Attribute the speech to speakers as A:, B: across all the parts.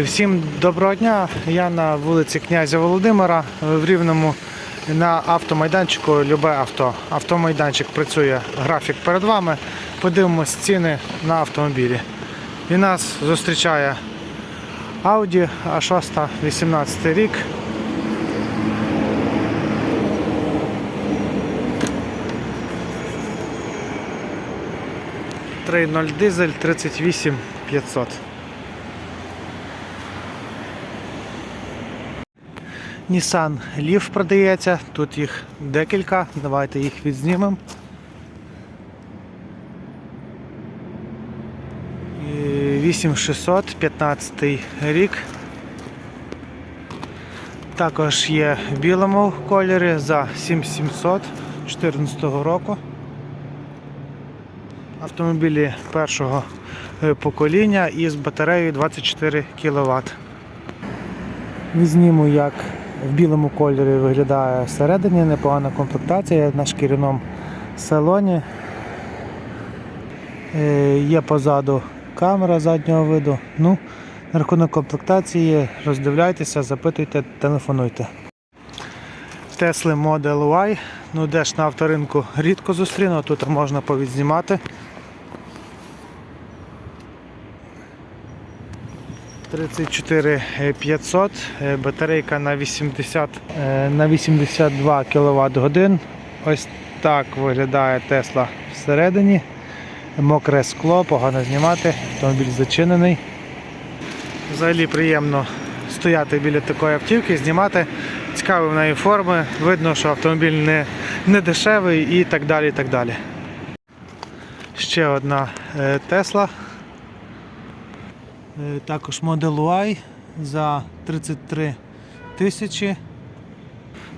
A: Всім доброго дня. Я на вулиці князя Володимира в Рівному на автомайданчику Любе авто. Автомайданчик працює графік перед вами. Подивимось ціни на автомобілі. І нас зустрічає Audi A6 18 рік. «3.0 дизель 38 Nissan Leaf продається, тут їх декілька, давайте їх відзнімемо. І 8600, 15 рік. Також є в білому кольорі за 7700 14 року. Автомобілі першого е, покоління із батареєю 24 кВт. Візніму, як в білому кольорі виглядає всередині, непогана комплектація на шкіряному салоні. Е, Є позаду камера заднього виду. Ну, на рахунок комплектації роздивляйтеся, запитуйте, телефонуйте. Tesla Model Y. Ну, де ж на авторинку рідко зустріну, тут можна повідзнімати. 34 500, е, батарейка на 80, е, на 82 кВт годин. Ось так виглядає Тесла всередині. Мокре скло, погано знімати, автомобіль зачинений. Взагалі приємно стояти біля такої автівки, знімати. Цікаві в неї форми, видно, що автомобіль не, не дешевий і так далі. і так далі. Ще одна е, Тесла. Е, Також Model Y за 33 тисячі.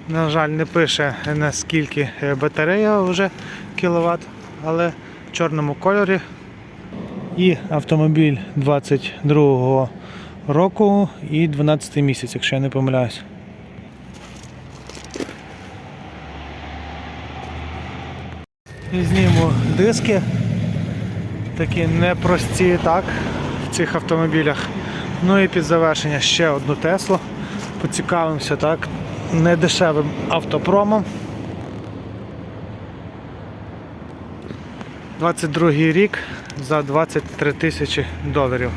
A: На жаль, не пише наскільки е, батарея вже кіловат, але в чорному кольорі. І автомобіль 22 року і 12 місяць, якщо я не помиляюсь. Зніму диски. Такі непрості, так, цих автомобілях. Ну і під завершення ще одну Теслу. Поцікавимося так, недешевим автопромом. 22 рік за 23 тисячі доларів.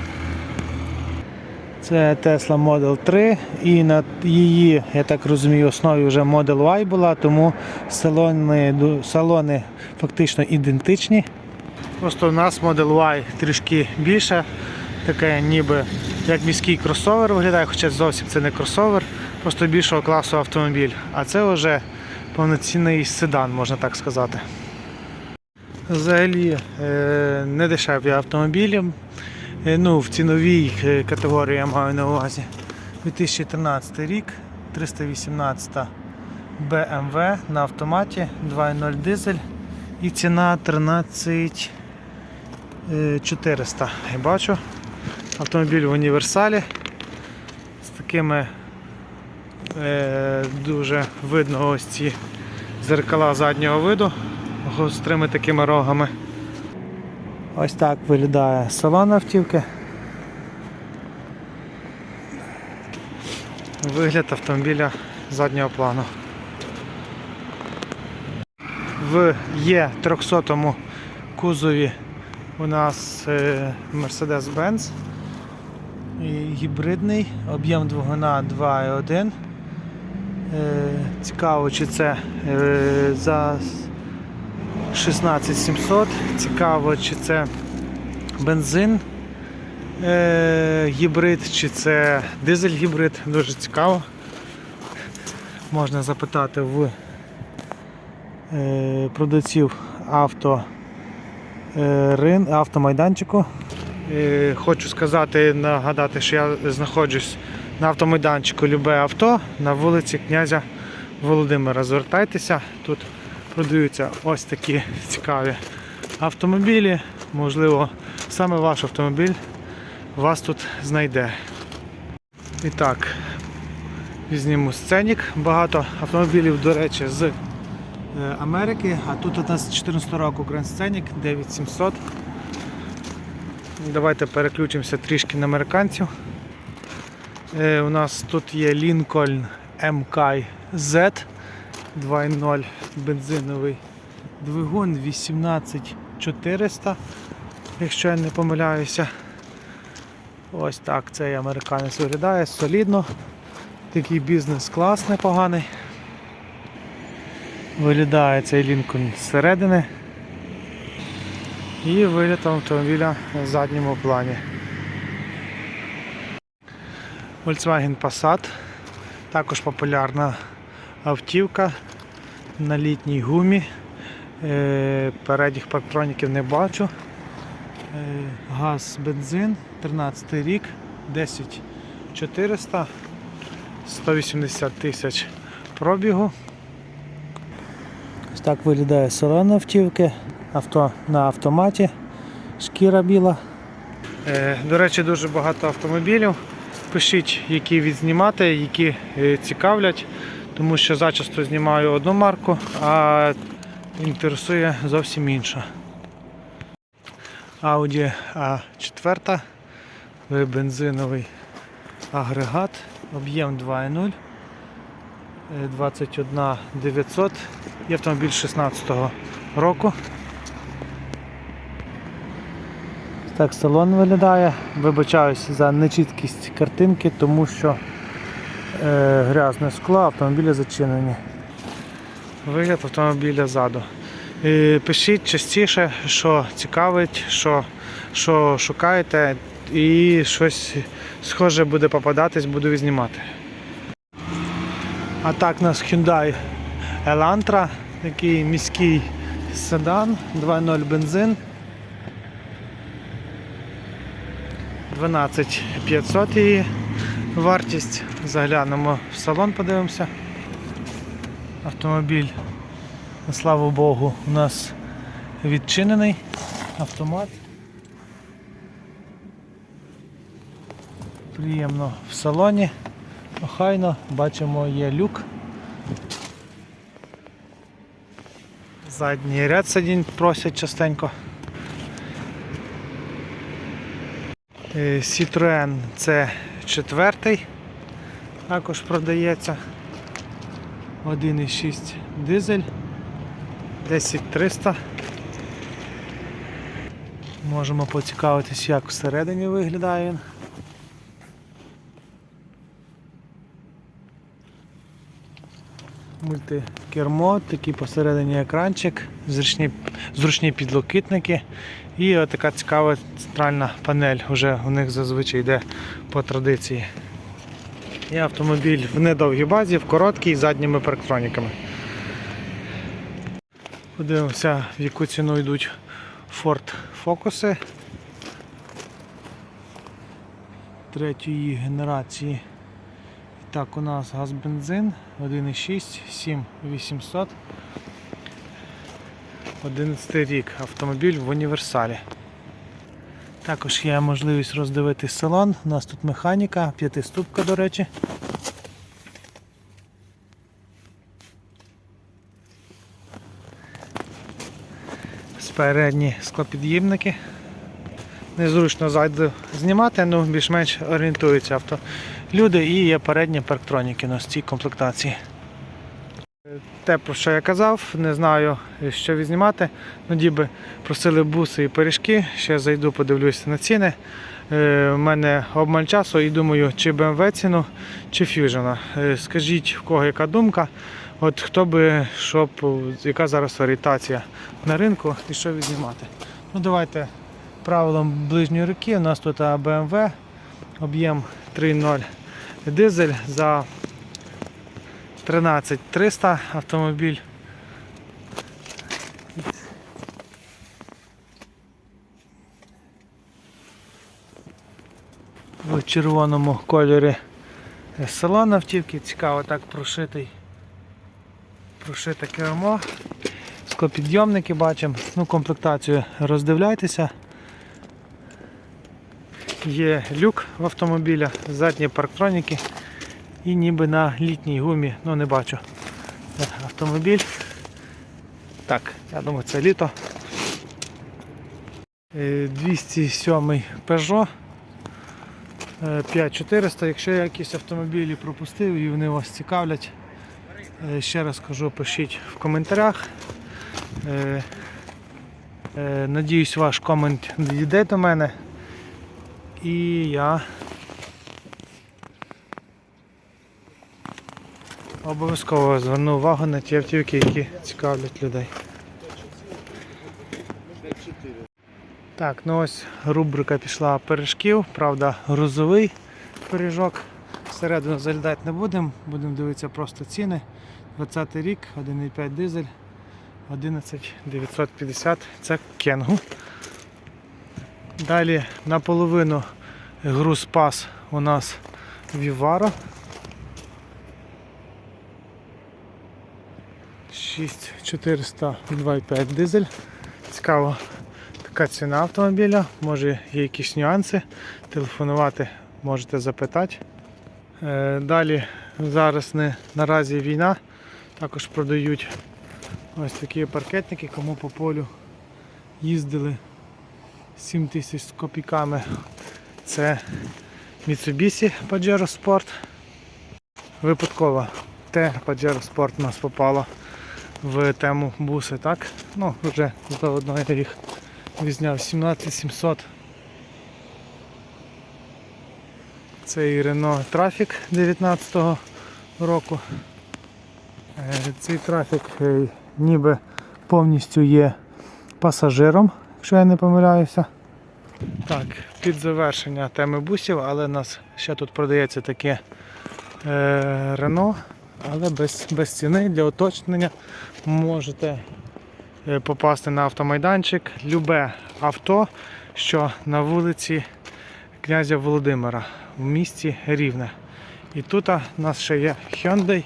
A: Це Tesla Model 3 і на її, я так розумію, основі вже Model Y була, тому салони, салони фактично ідентичні. Просто у нас Model Y трішки більше, таке ніби як міський кросовер виглядає, хоча зовсім це не кросовер, просто більшого класу автомобіль. А це вже повноцінний седан, можна так сказати. Взагалі е, не дешеві автомобілі. Е, Ну, в ціновій е, категорії я маю на увазі. 2013 рік, 318 BMW на автоматі, 2.0 дизель і ціна 13 е, 400. Я бачу. Автомобіль в універсалі з такими е, дуже видно ось ці зеркала заднього виду гострими такими рогами. Ось так виглядає салон автівки. Вигляд автомобіля заднього плану. В Є300 кузові у нас е, Mercedes-Benz гібридний, об'єм двигуна 2,1. Е, Цікаво, чи це е, за 16700. Цікаво, чи це бензин е, гібрид, чи це дизель гібрид. Дуже цікаво. Можна запитати в е, продавців авто, е, автомайданчику. Хочу сказати, нагадати, що я знаходжусь на автомайданчику Любе авто на вулиці князя Володимира. Звертайтеся, тут продаються ось такі цікаві автомобілі. Можливо, саме ваш автомобіль вас тут знайде. І так, візьмемо сценік. Багато автомобілів, до речі, з е, Америки, а тут у нас 14 року Grand Scenic 9700. Давайте переключимося трішки на американців. Е, У нас тут є Lincoln MK Z 2.0 бензиновий двигун 18400, якщо я не помиляюся. Ось так цей американець виглядає солідно. Такий бізнес-клас непоганий. Виглядає цей Lincoln зсередини. І вигляд автомобіля в задньому плані. Volkswagen Passat. Також популярна автівка на літній гумі. Е, Передніх парктроніків не бачу. Е, Газ, бензин, 13 рік, 10 400, 180 тисяч пробігу. Ось так виглядає салон автівки, авто на автоматі, шкіра біла. Е, До речі, дуже багато автомобілів. Пишіть, які відзнімати, які е, цікавлять, тому що зачасто знімаю одну марку, а інтересує зовсім інша. Audi A4, е, бензиновий агрегат, об'єм 2.0, е, 21 900 і автомобіль 16 року. Так салон виглядає. Вибачаюсь за нечіткість картинки, тому що е, грязне скло, автомобілі зачинені. Вигляд автомобіля ззаду. Е, пишіть частіше, що цікавить, що, що шукаєте, і щось схоже буде попадатись, буду відзнімати. А так у нас Hyundai Elantra, такий міський седан, 2.0 бензин. 12 500 її вартість. Заглянемо в салон, подивимося. Автомобіль, слава Богу, у нас відчинений автомат. Приємно в салоні. Охайно, бачимо, є люк. Задній ряд сидінь просять частенько. Е, Citroen це четвертий, також продається. 1,6 дизель, 10300. Можемо поцікавитись, як всередині виглядає він. Мультикермо, такий посередині екранчик, зручні, зручні підлокітники і така цікава центральна панель вже у них зазвичай йде по традиції. І автомобіль в недовгій базі, в короткій з задніми парктроніками. Подивимося, в яку ціну йдуть Ford Focus третьої генерації. Так, у нас газ бензин 1,6, 7800. 11 рік. Автомобіль в універсалі. Також є можливість роздивитись салон. У нас тут механіка, п'ятиступка, до речі. Спередні склопід'ємники. Незручно зайду знімати, ну більш-менш орієнтуються авто. Люди і є передні парктроніки на цій комплектації. Те, про що я казав, не знаю, що відзнімати. Ну, діби просили буси і пиріжки. Ще зайду, подивлюся на ціни. Е, У мене обмаль часу і думаю, чи BMW ціну, чи Fusion. Е, Скажіть, в кого яка думка. От хто би, щоб, яка зараз орієнтація на ринку і що відзнімати. Ну, давайте правилом ближньої руки. У нас тут BMW, об'єм 3.0 дизель за 13300 автомобіль. В червоному кольорі салон автівки, цікаво так прошитий. Прошите кермо. Склопідйомники бачимо. Ну, комплектацію роздивляйтеся. Є люк в автомобіля, задні парктроніки і ніби на літній гумі, ну не бачу. Автомобіль. Так, я думаю, це літо. Е, 207 Peugeot. Е, 5400. Якщо я якісь автомобілі пропустив і вони вас цікавлять, е, ще раз кажу, пишіть в коментарях. Е, е, Надіюсь, ваш комент дійде до мене. І я обов'язково зверну увагу на ті автівки, які цікавлять людей. Так, ну ось рубрика пішла пиріжків, правда, грузовий пиріжок. Всередину залітати не будемо, будемо дивитися просто ціни. 20 рік, 1,5 дизель, 11950 це кенгу. Далі наполовину груз пас у нас Vivaro. 6400 2,5 дизель. Цікаво, така ціна автомобіля. Може є якісь нюанси. Телефонувати можете запитати. Е, Далі зараз не наразі війна. Також продають ось такі паркетники, кому по полю їздили 7 тисяч з копійками. Це Mitsubishi Pajero Sport. Випадково те Pajero Sport у нас попало в тему буси, так? Ну, вже заодно я їх відзняв 17700. Це і Renault Traffic 19 року. Е, Цей трафік е, ніби повністю є пасажиром, якщо я не помиляюся. Так, під завершення теми бусів, але у нас ще тут продається таке е, Renault, але без, без ціни для уточнення можете е, попасти на автомайданчик. Любе авто, що на вулиці князя Володимира в місті Рівне. І тут у нас ще є Hyundai,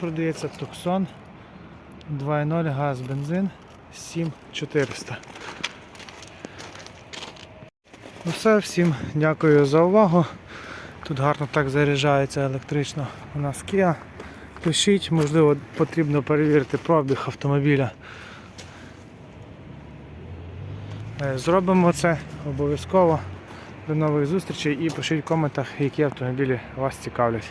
A: продається Tucson 2.0 газ, бензин 7400. Ну все, всім дякую за увагу. Тут гарно так заряджається електрично у нас Kia. Пишіть, можливо, потрібно перевірити пробіг автомобіля. Е, Зробимо це обов'язково. До нових зустрічей і пишіть в коментах, які автомобілі вас цікавлять.